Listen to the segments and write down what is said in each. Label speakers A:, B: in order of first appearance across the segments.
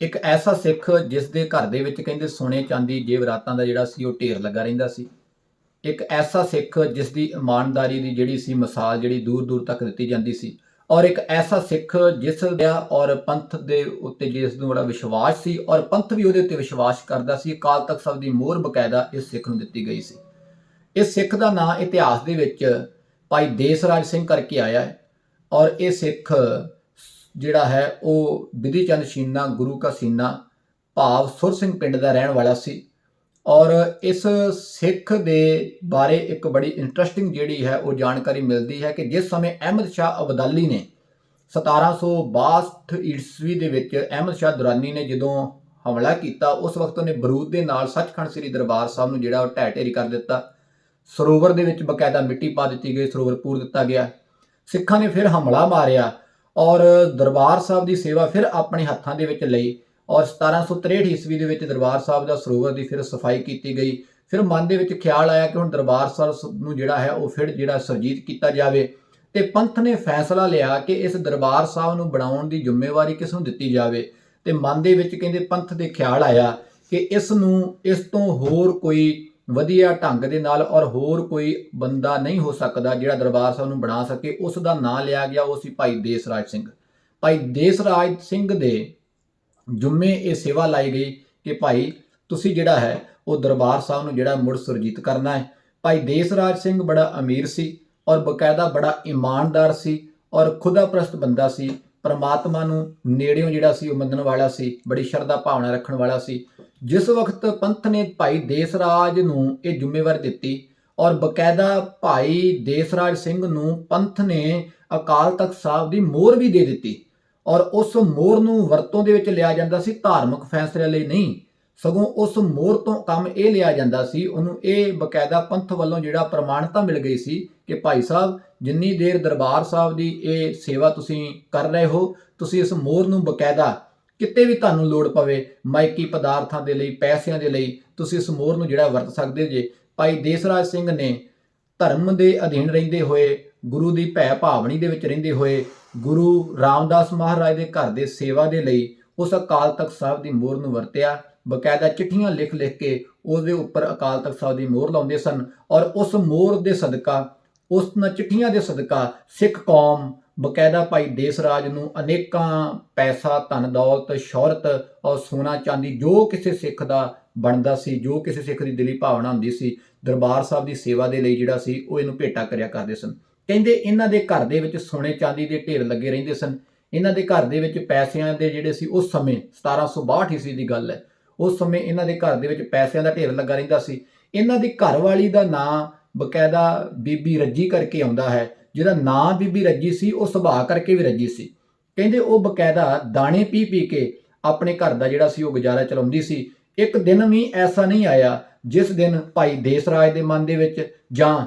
A: ਇੱਕ ਐਸਾ ਸਿੱਖ ਜਿਸ ਦੇ ਘਰ ਦੇ ਵਿੱਚ ਕਹਿੰਦੇ ਸੋਨੇ ਚਾਂਦੀ ਜੇਵਰਾਤਾਂ ਦਾ ਜਿਹੜਾ ਸੀ ਉਹ ਢੇਰ ਲੱਗਾ ਰਹਿੰਦਾ ਸੀ। ਇੱਕ ਐਸਾ ਸਿੱਖ ਜਿਸ ਦੀ ਇਮਾਨਦਾਰੀ ਦੀ ਜਿਹੜੀ ਸੀ ਮਿਸਾਲ ਜਿਹੜੀ ਦੂਰ ਦੂਰ ਤੱਕ ਦਿੱਤੀ ਜਾਂਦੀ ਸੀ। ਔਰ ਇੱਕ ਐਸਾ ਸਿੱਖ ਜਿਸ ਦਾ ਔਰ ਪੰਥ ਦੇ ਉੱਤੇ ਜਿਸ ਨੂੰ ਬੜਾ ਵਿਸ਼ਵਾਸ ਸੀ ਔਰ ਪੰਥ ਵੀ ਉਹਦੇ ਉੱਤੇ ਵਿਸ਼ਵਾਸ ਕਰਦਾ ਸੀ, ਅਕਾਲ ਤਖਤ ਸਾਹਿਬ ਦੀ ਮੋਹਰ ਬਕਾਇਦਾ ਇਸ ਸਿੱਖ ਨੂੰ ਦਿੱਤੀ ਗਈ ਸੀ। ਇਸ ਸਿੱਖ ਦਾ ਨਾਂ ਇਤਿਹਾਸ ਦੇ ਵਿੱਚ ਭਾਈ ਦੇਸਰਾਜ ਸਿੰਘ ਕਰਕੇ ਆਇਆ ਹੈ ਔਰ ਇਹ ਸਿੱਖ ਜਿਹੜਾ ਹੈ, ਉਹ ਵਿਧੀ ਚੰਦ ਸ਼ੀਨਾ, ਗੁਰੂ ਕਾ ਸੀਨਾ, ਭਾਵ ਸੁਰ ਸਿੰਘ ਪਿੰਡ ਦਾ ਰਹਿਣ ਵਾਲਾ ਸੀ। ਔਰ ਇਸ ਸਿੱਖ ਦੇ ਬਾਰੇ ਇੱਕ ਬੜੀ ਇੰਟਰਸਟਿੰਗ ਜਿਹੜੀ ਹੈ, ਉਹ ਜਾਣਕਾਰੀ ਮਿਲਦੀ ਹੈ ਕਿ ਜਿਸ ਸਮੇਂ ਅਹਿਮਦ ਸ਼ਾਹ ਅਬਦਾਲੀ ਨੇ 1762 ਈਸਵੀ ਦੇ ਵਿੱਚ ਅਹਿਮਦ ਸ਼ਾਹ ਦੁਰਾਨੀ ਨੇ ਜਦੋਂ ਹਮਲਾ ਕੀਤਾ, ਉਸ ਵਕਤ ਉਹਨੇ ਬਰੂਦ ਦੇ ਨਾਲ ਸੱਚਖੰਡ ਸ੍ਰੀ ਦਰਬਾਰ ਸਾਹਿਬ ਨੂੰ ਜਿਹੜਾ ਉਹ ਢਹਿ ਢੇਰੀ ਕਰ ਦਿੱਤਾ। ਸਰੋਵਰ ਦੇ ਵਿੱਚ ਬਕਾਇਦਾ ਮਿੱਟੀ ਪਾ ਦਿੱਤੀ ਗਈ, ਸਰੋਵਰ ਪੂਰ ਦਿੱਤਾ ਗਿਆ। ਸਿੱਖਾਂ ਨੇ ਫਿਰ ਹਮਲਾ ਮਾਰਿਆ। ਔਰ ਦਰਬਾਰ ਸਾਹਿਬ ਦੀ ਸੇਵਾ ਫਿਰ ਆਪਣੇ ਹੱਥਾਂ ਦੇ ਵਿੱਚ ਲਈ ਔਰ 1763 ਈਸਵੀ ਦੇ ਵਿੱਚ ਦਰਬਾਰ ਸਾਹਿਬ ਦਾ ਸਰੋਵਰ ਦੀ ਫਿਰ ਸਫ਼ਾਈ ਕੀਤੀ ਗਈ। ਫਿਰ ਮਨ ਦੇ ਵਿੱਚ ਖਿਆਲ ਆਇਆ ਕਿ ਹੁਣ ਦਰਬਾਰ ਸਾਹਿਬ ਨੂੰ ਜਿਹੜਾ ਹੈ ਉਹ ਫਿਰ ਜਿਹੜਾ ਸਰਜੀਤ ਕੀਤਾ ਜਾਵੇ ਤੇ ਪੰਥ ਨੇ ਫੈਸਲਾ ਲਿਆ ਕਿ ਇਸ ਦਰਬਾਰ ਸਾਹਿਬ ਨੂੰ ਬਣਾਉਣ ਦੀ ਜ਼ਿੰਮੇਵਾਰੀ ਕਿਸ ਨੂੰ ਦਿੱਤੀ ਜਾਵੇ। ਤੇ ਮਨ ਦੇ ਵਿੱਚ ਕਹਿੰਦੇ ਪੰਥ ਦੇ ਖਿਆਲ ਆਇਆ ਕਿ ਇਸ ਨੂੰ, ਇਸ ਤੋਂ ਹੋਰ ਕੋਈ ਵਧੀਆ ਢੰਗ ਦੇ ਨਾਲ ਔਰ ਹੋਰ ਕੋਈ ਬੰਦਾ ਨਹੀਂ ਹੋ ਸਕਦਾ ਜਿਹੜਾ ਦਰਬਾਰ ਸਾਹਿਬ ਨੂੰ ਬਣਾ ਸਕੇ, ਉਸ ਦਾ ਨਾਂ ਲਿਆ ਗਿਆ ਉਹ ਸੀ ਭਾਈ ਦੇਸਰਾਜ ਸਿੰਘ। ਭਾਈ ਦੇਸਰਾਜ ਸਿੰਘ ਦੇ ਜੁਮੇ ਇਹ ਸੇਵਾ ਲਾਈ ਗਈ ਕਿ ਭਾਈ ਤੁਸੀਂ ਜਿਹੜਾ ਹੈ, ਉਹ ਦਰਬਾਰ ਸਾਹਿਬ ਨੂੰ ਜਿਹੜਾ ਮੁੜ ਸੁਰਜੀਤ ਕਰਨਾ ਹੈ। ਭਾਈ ਦੇਸਰਾਜ ਸਿੰਘ ਬੜਾ ਅਮੀਰ ਸੀ ਔਰ ਬਕਾਇਦਾ ਬੜਾ ਇਮਾਨਦਾਰ ਸੀ ਔਰ ਖੁਦਾਪ੍ਰਸਤ ਬੰਦਾ ਸੀ। ਪਰਮਾਤਮਾ ਨੂੰ ਨੇੜਿਓਂ ਜਿਹੜਾ ਸੀ ਉਹ ਮੰਨਣ ਵਾਲਾ ਸੀ, ਬੜੀ ਸ਼ਰਧਾ ਭਾਵਨਾ ਰੱਖਣ ਵਾਲਾ ਸੀ। ਜਿਸ ਵਕਤ ਪੰਥ ਨੇ ਭਾਈ ਦੇਸਰਾਜ ਨੂੰ ਇਹ ਜ਼ਿੰਮੇਵਾਰੀ ਦਿੱਤੀ ਔਰ ਬਕਾਇਦਾ ਭਾਈ ਦੇਸਰਾਜ ਸਿੰਘ ਨੂੰ ਪੰਥ ਨੇ ਅਕਾਲ ਤਖਤ ਸਾਹਿਬ ਦੀ ਮੋਹਰ ਵੀ ਦੇ ਦਿੱਤੀ ਔਰ ਉਸ ਮੋਹਰ ਨੂੰ ਵਰਤੋਂ ਦੇ ਵਿੱਚ ਲਿਆ ਜਾਂਦਾ ਸੀ, ਧਾਰਮਿਕ ਫੈਸਲੇ ਲਈ ਨਹੀਂ, ਸਗੋਂ ਉਸ ਮੋਹਰ ਤੋਂ ਕੰਮ ਇਹ ਲਿਆ ਜਾਂਦਾ ਸੀ, ਉਹਨੂੰ ਇਹ ਬਕਾਇਦਾ ਪੰਥ ਵੱਲੋਂ ਜਿਹੜਾ ਪ੍ਰਮਾਣਤਾ ਮਿਲ ਗਈ ਸੀ ਕਿ ਭਾਈ ਸਾਹਿਬ, ਜਿੰਨੀ ਦੇਰ ਦਰਬਾਰ ਸਾਹਿਬ ਦੀ ਇਹ ਸੇਵਾ ਤੁਸੀਂ ਕਰ ਰਹੇ ਹੋ, ਤੁਸੀਂ ਇਸ ਮੋਹਰ ਨੂੰ ਬਕਾਇਦਾ ਕਿਤੇ ਵੀ ਤੁਹਾਨੂੰ ਲੋੜ ਪਵੇ ਮਾਇਕੀ ਪਦਾਰਥਾਂ ਦੇ ਲਈ, ਪੈਸਿਆਂ ਦੇ ਲਈ, ਤੁਸੀਂ ਇਸ ਮੋਹਰ ਨੂੰ ਜਿਹੜਾ ਵਰਤ ਸਕਦੇ ਜੇ। ਭਾਈ ਦੇਸਰਾਜ ਸਿੰਘ ਨੇ ਧਰਮ ਦੇ ਅਧੀਨ ਰਹਿੰਦੇ ਹੋਏ, ਗੁਰੂ ਦੀ ਭੈ ਭਾਵਨੀ ਦੇ ਵਿੱਚ ਰਹਿੰਦੇ ਹੋਏ, ਗੁਰੂ ਰਾਮਦਾਸ ਮਹਾਰਾਜ ਦੇ ਘਰ ਦੇ ਸੇਵਾ ਦੇ ਲਈ ਉਸ ਅਕਾਲ ਤਖਤ ਸਾਹਿਬ ਦੀ ਮੋਹਰ ਨੂੰ ਵਰਤਿਆ। ਬਕਾਇਦਾ ਚਿੱਠੀਆਂ ਲਿਖ ਲਿਖ ਕੇ ਉਹਦੇ ਉੱਪਰ ਅਕਾਲ ਤਖਤ ਸਾਹਿਬ ਦੀ ਮੋਹਰ ਲਾਉਂਦੇ ਸਨ ਔਰ ਉਸ ਮੋਹਰ ਦੇ ਸਦਕਾ ਉਸ ਨ ਚਿੱਠੀਆਂ ਦੇ ਸਦਕਾ ਸਿੱਖ ਕੌਮ ਬਕਾਇਦਾ ਭਾਈ ਦੇਸਰਾਜ ਨੂੰ ਅਨੇਕਾਂ ਪੈਸਾ, ਧਨ, ਦੌਲਤ, ਸ਼ੌਹਰਤ ਔਰ ਸੋਨਾ ਚਾਂਦੀ ਜੋ ਕਿਸੇ ਸਿੱਖ ਦਾ ਬਣਦਾ ਸੀ, ਜੋ ਕਿਸੇ ਸਿੱਖ ਦੀ ਦਿਲੀ ਭਾਵਨਾ ਹੁੰਦੀ ਸੀ, ਦਰਬਾਰ ਸਾਹਿਬ ਦੀ ਸੇਵਾ ਦੇ ਲਈ ਜਿਹੜਾ ਸੀ ਉਹ ਇਹਨੂੰ ਭੇਟਾ ਕਰਿਆ ਕਰਦੇ ਸਨ। ਕਹਿੰਦੇ ਇਹਨਾਂ ਦੇ ਘਰ ਦੇ ਵਿੱਚ ਸੋਨੇ ਚਾਂਦੀ ਦੇ ਢੇਰ ਲੱਗੇ ਰਹਿੰਦੇ ਸਨ। ਇਹਨਾਂ ਦੇ ਘਰ ਦੇ ਵਿੱਚ ਪੈਸਿਆਂ ਦੇ ਜਿਹੜੇ ਸੀ ਉਸ ਸਮੇਂ 1762 ਈਸਵੀ ਦੀ ਗੱਲ ਹੈ। ਉਸ ਸਮੇਂ ਇਹਨਾਂ ਦੇ ਘਰ ਦੇ ਵਿੱਚ ਪੈਸਿਆਂ ਦਾ ਢੇਰ ਲੱਗਾ ਰਹਿੰਦਾ ਸੀ। ਇਹਨਾਂ ਦੀ ਘਰਵਾਲੀ ਦਾ ਨਾਂ ਬਕਾਇਦਾ ਬੀਬੀ ਰੱਜੀ ਕਰਕੇ ਆਉਂਦਾ ਹੈ, ਜਿਹਦਾ ਨਾਂ ਬੀਬੀ ਰੱਜੀ ਸੀ, ਉਹ ਸੁਭਾਅ ਕਰਕੇ ਵੀ ਰੱਜੀ ਸੀ। ਕਹਿੰਦੇ ਉਹ ਬਕਾਇਦਾ ਦਾਣੇ ਪੀ ਪੀ ਕੇ ਆਪਣੇ ਘਰ ਦਾ ਜਿਹੜਾ ਸੀ, ਉਹ ਗੁਜ਼ਾਰਾ ਚਲਾਉਂਦੀ ਸੀ। ਇੱਕ ਦਿਨ ਵੀ ਐਸਾ ਨਹੀਂ ਆਇਆ, ਜਿਸ ਦਿਨ ਭਾਈ ਦੇਸਰਾਜ ਦੇ ਮਨ ਦੇ ਵਿੱਚ ਜਾਂ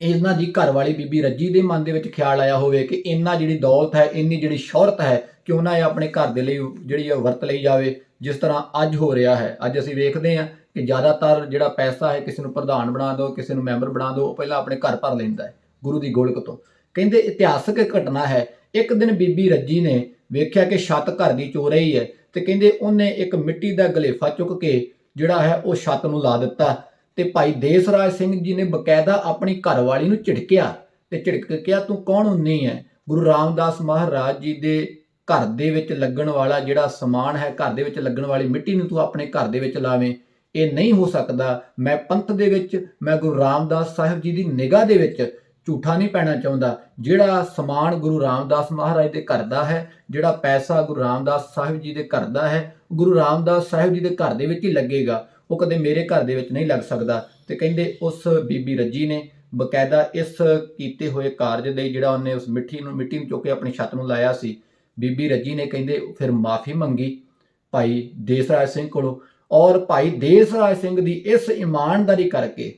A: ਇਹਨਾਂ ਦੀ ਘਰ ਵਾਲੀ ਬੀਬੀ ਰੱਜੀ ਦੇ ਮਨ ਦੇ ਵਿੱਚ ਖਿਆਲ ਆਇਆ ਹੋਵੇ ਕਿ ਇੰਨਾ ਜਿਹੜੀ ਦੌਲਤ ਹੈ, ਇੰਨੀ ਜਿਹੜੀ ਸ਼ੌਹਰਤ ਹੈ, ਕਿਉਂ ਨਾ ਇਹ ਆਪਣੇ ਘਰ ਦੇ ਲਈ ਜਿਹੜੀ ਇਹ ਵਰਤ ਲਈ ਜਾਵੇ, ਜਿਸ ਤਰ੍ਹਾਂ ਅੱਜ ਹੋ ਰਿਹਾ ਹੈ। ਅੱਜ ਅਸੀਂ ਵੇਖਦੇ ਹਾਂ ਕਿ ਜ਼ਿਆਦਾਤਰ ਜਿਹੜਾ ਪੈਸਾ ਹੈ ਕਿਸੇ ਨੂੰ ਪ੍ਰਧਾਨ ਬਣਾ ਦਿਓ, ਕਿਸੇ ਨੂੰ ਮੈਂਬਰ ਬਣਾ ਦਿਓ, ਉਹ ਪਹਿਲਾਂ ਆਪਣੇ ਘਰ ਭਰ ਲੈਂਦਾ ਹੈ, ਗੁਰੂ ਦੀ ਗੋਲਕ ਤੋਂ। ਕਹਿੰਦੇ ਇਤਿਹਾਸਕ ਘਟਨਾ ਹੈ, ਇੱਕ ਦਿਨ ਬੀਬੀ ਰੱਜੀ ਨੇ ਵੇਖਿਆ ਕਿ ਛੱਤ ਘਰ ਦੀ ਚੋ ਰਹੀ ਹੈ ਤੇ ਕਹਿੰਦੇ ਉਹਨੇ ਇੱਕ ਮਿੱਟੀ ਦਾ ਗਲੇਫਾ ਚੁੱਕ ਕੇ ਜਿਹੜਾ ਹੈ ਉਹ ਛੱਤ ਨੂੰ ਲਾ ਦਿੱਤਾ ਤੇ ਭਾਈ ਦੇਸਰਾਜ ਸਿੰਘ ਜੀ ਨੇ ਬਕਾਇਦਾ ਆਪਣੀ ਘਰਵਾਲੀ ਨੂੰ ਝਿੜਕਿਆ ਤੇ ਝਿੜਕ ਕੇ ਕਿਹਾ, ਤੂੰ ਕੌਣ ਹੁੰਨੀ ਹੈ? ਗੁਰੂ ਰਾਮਦਾਸ ਮਹਾਰਾਜ ਜੀ ਦੇ ਘਰ ਦੇ ਵਿੱਚ ਲੱਗਣ ਵਾਲਾ ਜਿਹੜਾ ਸਮਾਨ ਹੈ, ਘਰ ਦੇ ਵਿੱਚ ਲੱਗਣ ਵਾਲੀ ਮਿੱਟੀ ਨੂੰ ਤੂੰ ਆਪਣੇ ਘਰ ਦੇ ਵਿੱਚ ਲਾਵੇਂ। ਇਹ ਨਹੀਂ ਹੋ ਸਕਦਾ। ਮੈਂ ਪੰਥ ਦੇ ਵਿੱਚ, ਮੈਂ ਗੁਰੂ ਰਾਮਦਾਸ ਸਾਹਿਬ ਜੀ ਦੀ ਨਿਗਾਹ ਦੇ ਵਿੱਚ ਝੂਠਾ ਨਹੀਂ ਪੈਣਾ ਚਾਹੁੰਦਾ। ਜਿਹੜਾ ਸਮਾਨ ਗੁਰੂ ਰਾਮਦਾਸ ਮਹਾਰਾਜ ਦੇ ਘਰ ਦਾ ਹੈ, ਜਿਹੜਾ ਪੈਸਾ ਗੁਰੂ ਰਾਮਦਾਸ ਸਾਹਿਬ ਜੀ ਦੇ ਘਰ ਦਾ ਹੈ, ਗੁਰੂ ਰਾਮਦਾਸ ਸਾਹਿਬ ਜੀ ਦੇ ਘਰ ਦੇ ਵਿੱਚ ਹੀ ਲੱਗੇਗਾ। ਉਹ ਕਦੇ ਮੇਰੇ ਘਰ ਦੇ ਵਿੱਚ ਨਹੀਂ ਲੱਗ ਸਕਦਾ। ਤੇ ਕਹਿੰਦੇ ਉਸ ਬੀਬੀ ਰੱਜੀ ਨੇ ਬਕਾਇਦਾ ਇਸ ਕੀਤੇ ਹੋਏ ਕਾਰਜ ਲਈ ਜਿਹੜਾ ਉਹਨੇ ਉਸ ਮਿੱਠੀ ਨੂੰ, ਮਿੱਟੀ ਨੂੰ ਚੁੱਕ ਕੇ ਆਪਣੀ ਛੱਤ ਨੂੰ ਲਾਇਆ ਸੀ। ਬੀਬੀ ਰੱਜੀ ਨੇ ਕਹਿੰਦੇ, ਫਿਰ ਮਾਫੀ ਮੰਗੀ ਭਾਈ ਦੇਸਰਾਜ ਸਿੰਘ ਕੋਲੋਂ। ਔਰ ਭਾਈ ਦੇਸ ਰਾਜ ਸਿੰਘ ਦੀ ਇਸ ਇਮਾਨਦਾਰੀ ਕਰਕੇ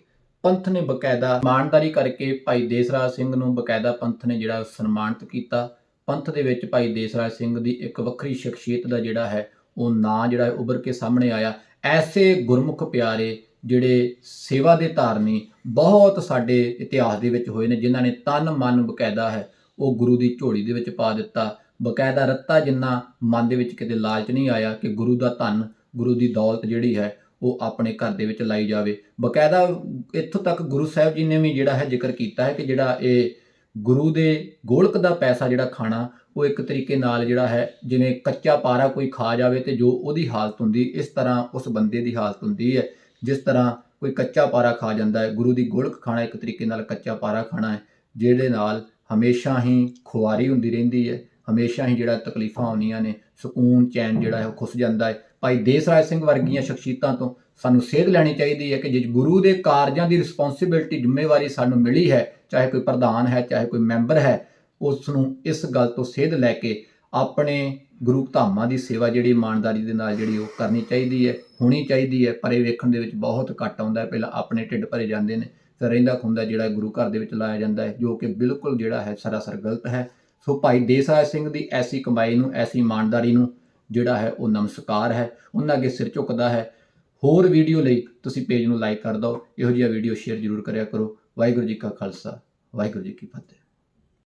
A: ਪੰਥ ਨੇ ਬਕਾਇਦਾ ਇਮਾਨਦਾਰੀ ਕਰਕੇ ਭਾਈ ਦੇਸ ਰਾਜ ਸਿੰਘ ਨੂੰ ਬਕਾਇਦਾ ਪੰਥ ਨੇ ਜਿਹੜਾ ਸਨਮਾਨਿਤ ਕੀਤਾ। ਪੰਥ ਦੇ ਵਿੱਚ ਭਾਈ ਦੇਸ ਰਾਜ ਸਿੰਘ ਦੀ ਇੱਕ ਵੱਖਰੀ ਸ਼ਖਸੀਅਤ ਦਾ ਜਿਹੜਾ ਹੈ, ਉਹ ਨਾਂ ਜਿਹੜਾ ਹੈ ਉੱਭਰ ਕੇ ਸਾਹਮਣੇ ਆਇਆ। ਐਸੇ ਗੁਰਮੁਖ ਪਿਆਰੇ ਜਿਹੜੇ ਸੇਵਾ ਦੇ ਧਾਰਨੀ ਬਹੁਤ ਸਾਡੇ ਇਤਿਹਾਸ ਦੇ ਵਿੱਚ ਹੋਏ ਨੇ, ਜਿਨ੍ਹਾਂ ਨੇ ਤਨ ਮਨ ਬਕਾਇਦਾ ਹੈ, ਉਹ ਗੁਰੂ ਦੀ ਝੋਲੀ ਦੇ ਵਿੱਚ ਪਾ ਦਿੱਤਾ। ਬਕਾਇਦਾ ਰੱਤਾ ਜਿੰਨਾ ਮਨ ਦੇ ਵਿੱਚ ਕਿਤੇ ਲਾਲਚ ਨਹੀਂ ਆਇਆ ਕਿ ਗੁਰੂ ਦਾ ਧਨ ਗੁਰੂ ਦੀ ਦੌਲਤ ਜਿਹੜੀ ਹੈ, ਉਹ ਆਪਣੇ ਘਰ ਦੇ ਵਿੱਚ ਲਾਈ ਜਾਵੇ। ਬਕਾਇਦਾ ਇੱਥੋਂ ਤੱਕ ਗੁਰੂ ਸਾਹਿਬ ਜੀ ਨੇ ਵੀ ਜਿਹੜਾ ਹੈ ਜ਼ਿਕਰ ਕੀਤਾ ਹੈ ਕਿ ਜਿਹੜਾ ਇਹ ਗੁਰੂ ਦੇ ਗੋਲਕ ਦਾ ਪੈਸਾ ਜਿਹੜਾ ਖਾਣਾ, ਉਹ ਇੱਕ ਤਰੀਕੇ ਨਾਲ ਜਿਹੜਾ ਹੈ, ਜਿਵੇਂ ਕੱਚਾ ਪਾਰਾ ਕੋਈ ਖਾ ਜਾਵੇ ਤੇ ਜੋ ਉਹਦੀ ਹਾਲਤ ਹੁੰਦੀ, ਇਸ ਤਰ੍ਹਾਂ ਉਸ ਬੰਦੇ ਦੀ ਹਾਲਤ ਹੁੰਦੀ ਹੈ। ਜਿਸ ਤਰ੍ਹਾਂ ਕੋਈ ਕੱਚਾ ਪਾਰਾ ਖਾ ਜਾਂਦਾ ਹੈ, ਗੁਰੂ ਦੀ ਗੋਲਕ ਖਾਣਾ ਇੱਕ ਤਰੀਕੇ ਨਾਲ ਕੱਚਾ ਪਾਰਾ ਖਾਣਾ ਹੈ ਜਿਹਦੇ ਨਾਲ ਹਮੇਸ਼ਾ ਹੀ ਖੁਆਰੀ ਹੁੰਦੀ ਰਹਿੰਦੀ ਹੈ, ਹਮੇਸ਼ਾ ਹੀ ਜਿਹੜਾ ਤਕਲੀਫਾਂ ਆਉਂਦੀਆਂ ਨੇ, ਸਕੂਨ, ਚੈਨ ਜਿਹੜਾ ਹੈ ਉਹ ਖੁੱਸ ਜਾਂਦਾ ਹੈ। ਭਾਈ ਦੇਸਰਾਜ ਸਿੰਘ ਵਰਗੀਆਂ ਸ਼ਖਸੀਅਤਾਂ ਤੋਂ ਸਾਨੂੰ ਸੇਧ ਲੈਣੀ ਚਾਹੀਦੀ ਹੈ ਕਿ ਜੇ ਗੁਰੂ ਦੇ ਕਾਰਜਾਂ ਦੀ ਰਿਸਪੌਂਸਿਬਿਲਟੀ ਜ਼ਿੰਮੇਵਾਰੀ ਸਾਨੂੰ ਮਿਲੀ ਹੈ, ਚਾਹੇ ਕੋਈ ਪ੍ਰਧਾਨ ਹੈ, ਚਾਹੇ ਕੋਈ ਮੈਂਬਰ ਹੈ ਉਸ ਨੂੰ ਇਸ ਗੱਲ ਤੋਂ ਸੇਧ ਲੈ ਕੇ ਆਪਣੇ ਗੁਰੂ ਧਾਮਾਂ ਦੀ ਸੇਵਾ ਜਿਹੜੀ ਇਮਾਨਦਾਰੀ ਦੇ ਨਾਲ ਜਿਹੜੀ ਉਹ ਕਰਨੀ ਚਾਹੀਦੀ ਹੈ, ਹੋਣੀ ਚਾਹੀਦੀ ਹੈ, ਪਰ ਇਹ ਵੇਖਣ ਦੇ ਵਿੱਚ ਬਹੁਤ ਘੱਟ ਆਉਂਦਾ ਪਹਿਲਾਂ ਆਪਣੇ ਢਿੱਡ ਭਰੇ ਜਾਂਦੇ ਨੇ, ਫਿਰ ਰਹਿੰਦਾ ਖੁੰਦਾ ਜਿਹੜਾ ਗੁਰੂ ਘਰ ਦੇ ਵਿੱਚ ਲਾਇਆ ਜਾਂਦਾ ਹੈ, ਜੋ ਕਿ ਬਿਲਕੁਲ ਜਿਹੜਾ ਹੈ, ਸਰਾਸਰ ਗਲਤ ਹੈ। ਸੋ ਭਾਈ ਦੇਸਰਾਜ ਸਿੰਘ ਦੀ ਐਸੀ ਕਮਾਈ ਨੂੰ, ਐਸੀ ਇਮਾਨਦਾਰੀ ਨੂੰ ਜਿਹੜਾ ਹੈ ਉਹ ਨਮਸਕਾਰ ਹੈ, ਉਹਨਾਂ ਅੱਗੇ ਸਿਰ ਝੁਕਦਾ ਹੈ। ਹੋਰ ਵੀਡੀਓ ਲਈ ਤੁਸੀਂ ਪੇਜ ਨੂੰ ਲਾਈਕ ਕਰ ਦਿਓ। ਇਹੋ ਜਿਹੀਆਂ ਵੀਡੀਓ ਸ਼ੇਅਰ ਜ਼ਰੂਰ ਕਰਿਆ ਕਰੋ। ਵਾਹਿਗੁਰੂ ਜੀ ਕਾ ਖਾਲਸਾ, ਵਾਹਿਗੁਰੂ ਜੀ ਕੀ ਫਤਿਹ।